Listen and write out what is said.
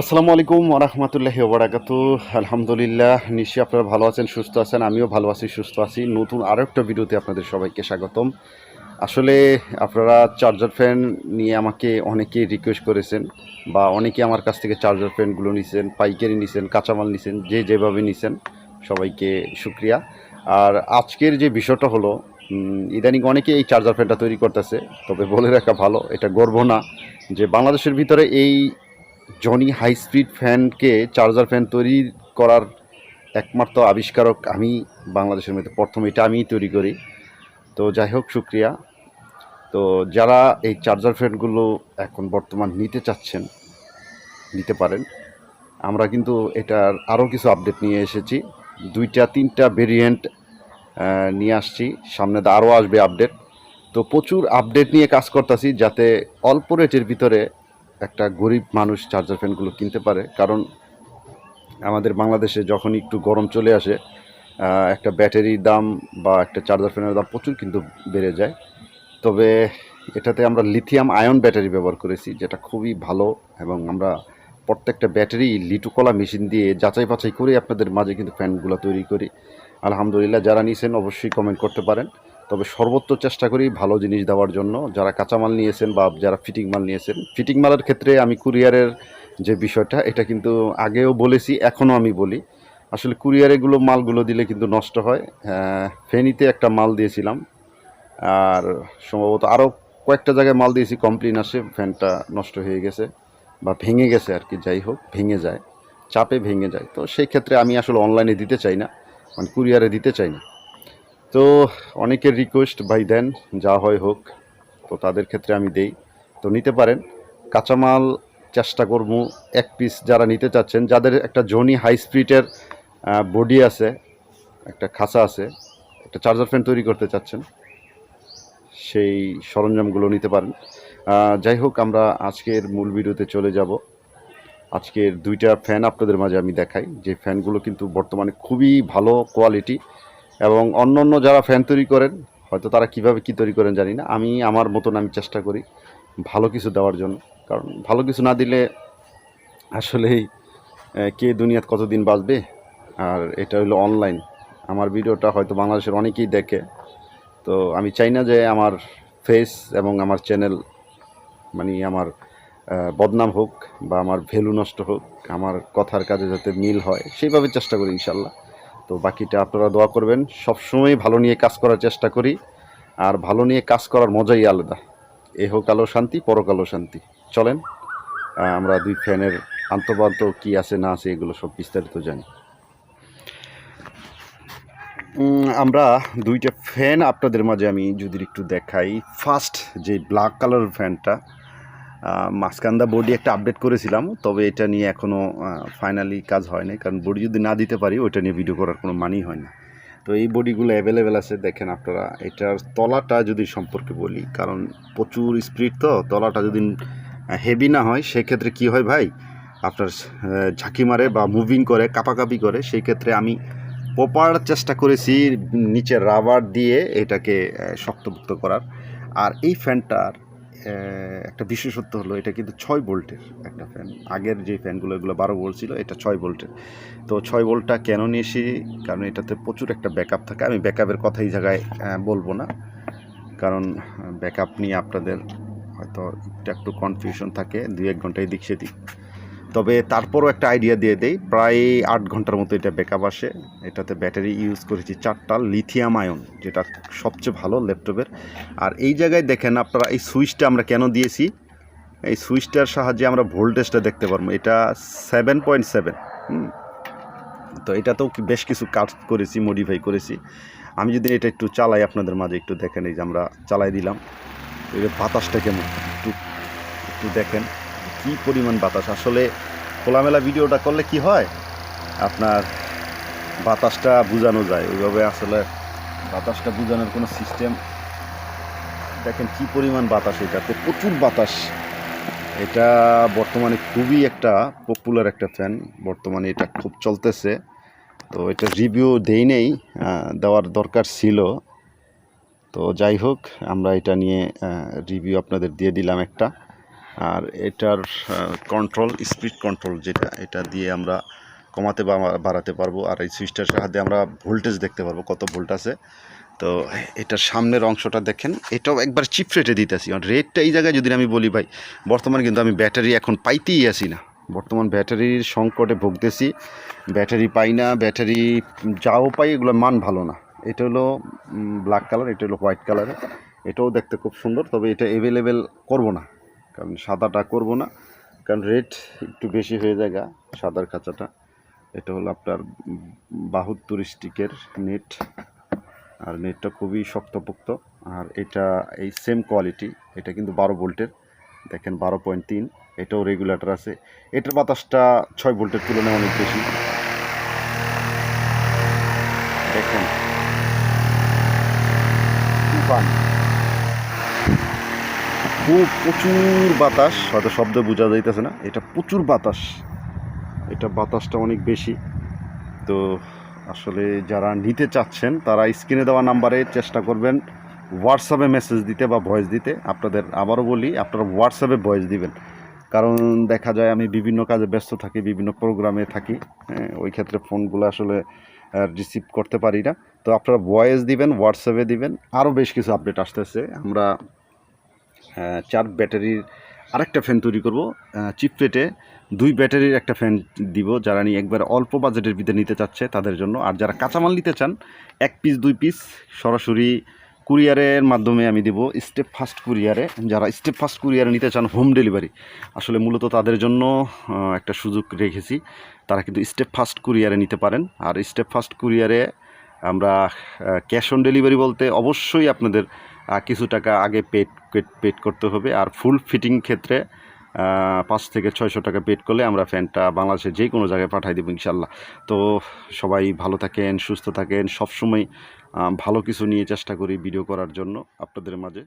আসসালামু আলাইকুম ওরহমতুল্লাহি ওবরাকাত আলহামদুলিল্লাহ, নিশ্চয়ই আপনারা ভালো আছেন, সুস্থ আছেন, আমিও ভালো আছি, সুস্থ আছি। নতুন আরও একটা ভিডিওতে আপনাদের সবাইকে স্বাগতম। আসলে আপনারা চার্জার ফ্যান নিয়ে আমাকে অনেকে রিকোয়েস্ট করেছেন বা অনেকে আমার কাছ থেকে চার্জার ফ্যানগুলো নিছেন, পাইকারি নিছেন, কাঁচামাল নিছেন, যে যেভাবে নিছেন, সবাইকে শুক্রিয়া। আর আজকের যে বিষয়টা হলো ইদানিং অনেকে এই চার্জার ফ্যানটা তৈরি করতেছে, তবে বলে রাখা ভালো, এটা গর্ব না যে বাংলাদেশের ভিতরে এই জনি হাই স্পিড ফ্যানকে চার্জার ফ্যান তৈরি করার একমাত্র আবিষ্কারক আমি বাংলাদেশের মধ্যে। প্রথম এটা আমিই তৈরি করি। তো যাই হোক, শুক্রিয়া। তো যারা এই চার্জার ফ্যানগুলো এখন বর্তমান নিতে চাচ্ছেন, নিতে পারেন। আমরা কিন্তু এটার আরও কিছু আপডেট নিয়ে এসেছি। দুইটা, তিনটা ভেরিয়েন্ট নিয়ে আসছি। সামনে তো আরও আসবে আপডেট। তো প্রচুর আপডেট নিয়ে কাজ করতেছি যাতে অল্প রেটের ভিতরে একটা গরিব মানুষ চার্জার ফ্যানগুলো কিনতে পারে। কারণ আমাদের বাংলাদেশে যখন একটু গরম চলে আসে একটা ব্যাটারির দাম বা একটা চার্জার ফ্যানের দাম প্রচুর কিন্তু বেড়ে যায়। তবে এটাতে আমরা লিথিয়াম আয়ন ব্যাটারি ব্যবহার করেছি, যেটা খুবই ভালো এবং আমরা প্রত্যেকটা ব্যাটারি লিটুকলা মেশিন দিয়ে যাচাই বাছাই করে আপনাদের মাঝে কিন্তু ফ্যানগুলো তৈরি করি। আলহামদুলিল্লাহ, যারা নিয়েছেন অবশ্যই কমেন্ট করতে পারেন। তবে সর্বোচ্চ চেষ্টা করি ভালো জিনিস দেওয়ার জন্য। যারা কাঁচামাল নিয়েছেন বা যারা ফিটিং মাল নিয়েছেন ফিটিং মালের ক্ষেত্রে আমি কুরিয়ারের যে বিষয়টা এটা কিন্তু আগেও বলেছি এখনও আমি বলি। আসলে কুরিয়ারে এগুলো মালগুলো দিলে কিন্তু নষ্ট হয়। আহ, ফেনীতে একটা মাল দিয়েছিলাম আর সম্ভবত আরও কয়েকটা জায়গায় মাল দিয়েছি কমপ্লেন আসে ফ্যানটা নষ্ট হয়ে গেছে বা ভেঙে গেছে আর কি যাই হোক ভেঙে যায় চাপে ভেঙে যায়। তো সেই ক্ষেত্রে আমি আসলে অনলাইনে দিতে চাই না মানে কুরিয়ারে দিতে চাই না। তো অনেকের রিকোয়েস্ট ভাই দেন যা হয় হোক, তো তাদের ক্ষেত্রে আমি দেই। তো নিতে পারেন। কাঁচামাল চেষ্টা করব এক পিস যারা নিতে চাচ্ছেন, যাদের একটা জনি হাই স্পিডের বডি আছে, একটা খাঁচা আছে, একটা চার্জার ফ্যান তৈরি করতে চাচ্ছেন, সেই সরঞ্জামগুলো নিতে পারেন। যাই হোক, আমরা আজকের মূল ভিডিওতে চলে যাব। আজকের দুইটা ফ্যান আপনাদের মাঝে আমি দেখাই। যে ফ্যানগুলো কিন্তু বর্তমানে খুবই ভালো কোয়ালিটি এবং অন্য অন্য যারা ফ্যান তৈরি করেন, হয়তো তারা কীভাবে কি তৈরি করেন জানি না। আমি আমার মতন আমি চেষ্টা করি ভালো কিছু দেওয়ার জন্য। কারণ ভালো কিছু না দিলে আসলেই কে দুনিয়াত কতদিন বাঁচবে? আর এটা হলো অনলাইন আমার ভিডিওটা হয়তো বাংলাদেশের অনেকেই দেখে। তো আমি চাই না যে আমার ফেস এবং আমার চ্যানেল মানে আমার বদনাম হোক বা আমার ভ্যালু নষ্ট হোক, আমার কথার কাজে যাতে মিল হয়, সেইভাবে চেষ্টা করি ইনশাল্লাহ। তো বাকিটা আপনারা দোয়া করবেন। সবসময় ভালো নিয়ে কাজ করার চেষ্টা করি। আর ভালো নিয়ে কাজ করার মজাই আলাদা। এ হোক আলো শান্তি পরকালো শান্তি। চলেন আমরা দুই ফ্যানের আন্তপান্ত কি আছে না আছে এগুলো সব বিস্তারিত জানি। আমরা দুইটা ফ্যান আপনাদের মাঝে আমি যদি একটু দেখাই। ফার্স্ট যে ব্ল্যাক কালার ফ্যানটা মাঝখানদা বডি একটা আপডেট করেছিলাম, তবে এটা নিয়ে এখনও ফাইনালি কাজ হয়নি, কারণ বডি যদি না দিতে পারি, ওইটা নিয়ে ভিডিও করার কোনো মানেই হয় না। তো এই বডিগুলো অ্যাভেলেবেল আছে, দেখেন আপনারা, এটার তলাটা যদি সম্পর্কে বলি, কারণ প্রচুর স্পিড তো, তলাটা যদি হেভি না হয়, সেক্ষেত্রে কি হয় ভাই? আপনার ঝাঁকি মারে বা মুভিং করে, কাপাকাপি করে সেই ক্ষেত্রে আমি প্রপার চেষ্টা করেছি নিচে রাবার দিয়ে এটাকে শক্তভুক্ত করার। আর এই ফ্যানটার একটা বিশেষত্ব হলো এটা কিন্তু ছয় বোল্টের একটা ফ্যান আগের যে ফ্যানগুলো এগুলো বারো বোল্ট ছিল, এটা ছয় বোল্টের তো ছয় বোল্টটা কেন নিয়েছি কারণ এটাতে প্রচুর একটা ব্যাকআপ থাকে। আমি ব্যাকআপের কথা এই জায়গায় বলব না। কারণ ব্যাকআপ নিয়ে আপনাদের হয়তো একটু কনফিউশন থাকে দু এক ঘণ্টা এদিক সেদিক। তবে তারপরও একটা আইডিয়া দিয়ে দেই, প্রায় আট ঘণ্টার মতো এটা ব্যাকআপ আসে। এটাতে ব্যাটারি ইউজ করেছি চারটা লিথিয়াম আয়ন যেটা সবচেয়ে ভালো ল্যাপটপের আর এই জায়গায় দেখেন আপনারা এই সুইচটা আমরা কেন দিয়েছি? এই সুইচটার সাহায্যে আমরা ভোল্টেজটা দেখতে পারব। এটা সেভেন পয়েন্ট সেভেন তো এটাতেও বেশ কিছু কাজ করেছি মডিফাই করেছি। আমি যদি এটা একটু চালাই, আপনাদের মাঝে একটু দেখেন, এই যে আমরা চালাই দিলাম। এই বাতাসটা কেমন? একটু একটু দেখেন, কী পরিমাণ বাতাস? আসলে খোলামেলা ভিডিওটা করলে কি হয়? আপনার বাতাসটা বোঝানো যায়। ওইভাবে আসলে বাতাসটা বোঝানোর কোনো সিস্টেম দেখেন কি পরিমাণ বাতাস এটাতে প্রচুর বাতাস। এটা বর্তমানে খুবই একটা পপুলার একটা ফ্যান বর্তমানে এটা খুব চলতেছে। তো এটা রিভিউ দেই নেই দেওয়ার দরকার ছিল। তো যাই হোক, আমরা এটা নিয়ে রিভিউ আপনাদের দিয়ে দিলাম একটা। আর এটার কন্ট্রোল স্পিড কন্ট্রোল যেটা, এটা দিয়ে আমরা কমাতে বা বাড়াতে পারব। আর এই সুইচটার সাহায্যে আমরা ভোল্টেজ দেখতে পারব, কত ভোল্ট আছে। তো এটার সামনের অংশটা দেখেন, এটাও একবার চিপ রেটে দিতেছি। আর রেটটা এই জায়গায় যদি আমি বলি, ভাই, বর্তমানে কিন্তু আমি ব্যাটারি এখন পাইতেই আসি না। বর্তমান ব্যাটারির সংকটে ভুগতেছি। ব্যাটারি পাই না, ব্যাটারি যাও পাই এগুলো মান ভালো না। এটা হলো ব্ল্যাক কালার এটা হলো হোয়াইট কালার এটাও দেখতে খুব সুন্দর, তবে এটা অ্যাভেলেবেল করব না। কারণ সাদাটা করব না, কারণ রেট একটু বেশি হয়ে যায় গা, সাদার খাঁচাটা। এটা হলো আপনার বাহাত্তর স্টিকের নেট, আর নেটটা খুবই শক্তপোক্ত, আর এটা এই সেম কোয়ালিটি এটা কিন্তু বারো ভোল্টের, দেখেন বারো পয়েন্ট তিন, এটাও রেগুলেটর আছে। এটার বাতাসটা ছয় ভোল্টের তুলনায় অনেক বেশি। দেখেন খুব প্রচুর বাতাস, হয়তো শব্দ বোঝা যাইতেছে না, এটা প্রচুর বাতাস। এটা বাতাসটা অনেক বেশি। তো আসলে যারা নিতে চাচ্ছেন, তারা স্ক্রিনে দেওয়া নাম্বারে চেষ্টা করবেন হোয়াটসঅ্যাপে মেসেজ দিতে বা ভয়েস দিতে। আপনাদের, আবারও বলি, আপনারা হোয়াটসঅ্যাপে ভয়েস দিবেন। কারণ দেখা যায় আমি বিভিন্ন কাজে ব্যস্ত থাকি, বিভিন্ন প্রোগ্রামে থাকি হ্যাঁ ওই ক্ষেত্রে ফোনগুলো আসলে রিসিভ করতে পারি না। তো আপনারা ভয়েস দিবেন হোয়াটসঅ্যাপে দিবেন, আরও বেশ কিছু আপডেট আসতেছে। আমরা চার ব্যাটারির আরেকটা ফ্যান তৈরি করব। চিপ রেটে দুই ব্যাটারির একটা ফ্যান দিব, যারা নিয়ে একবার অল্প বাজেটের ভিতরে নিতে চাচ্ছে তাদের জন্য। আর যারা কাঁচামাল নিতে চান, এক পিস দুই পিস সরাসরি কুরিয়ারের মাধ্যমে আমি দেব স্টেপ ফাস্ট কুরিয়ারে যারা স্টেপ ফাস্ট কুরিয়ারে নিতে চান হোম ডেলিভারি আসলে মূলত তাদের জন্য একটা সুযোগ রেখেছি। তারা কিন্তু স্টেপ ফাস্ট কুরিয়ারে নিতে পারেন। আর স্টেপ ফাস্ট কুরিয়ারে আমরা ক্যাশ অন ডেলিভারি বলতে অবশ্যই আপনাদের কিছু টাকা আগে পেড পেড করতে হবে। আর ফুল ফিটিং ক্ষেত্রে পাঁচ থেকে ছয়শো টাকা পেড করলে আমরা ফ্যানটা বাংলাদেশে যে কোনো জায়গায় পাঠাই দেবো ইনশাল্লাহ। তো সবাই ভালো থাকেন, সুস্থ থাকেন। সবসময় ভালো কিছু নিয়ে চেষ্টা করি ভিডিও করার জন্য আপনাদের মাঝে।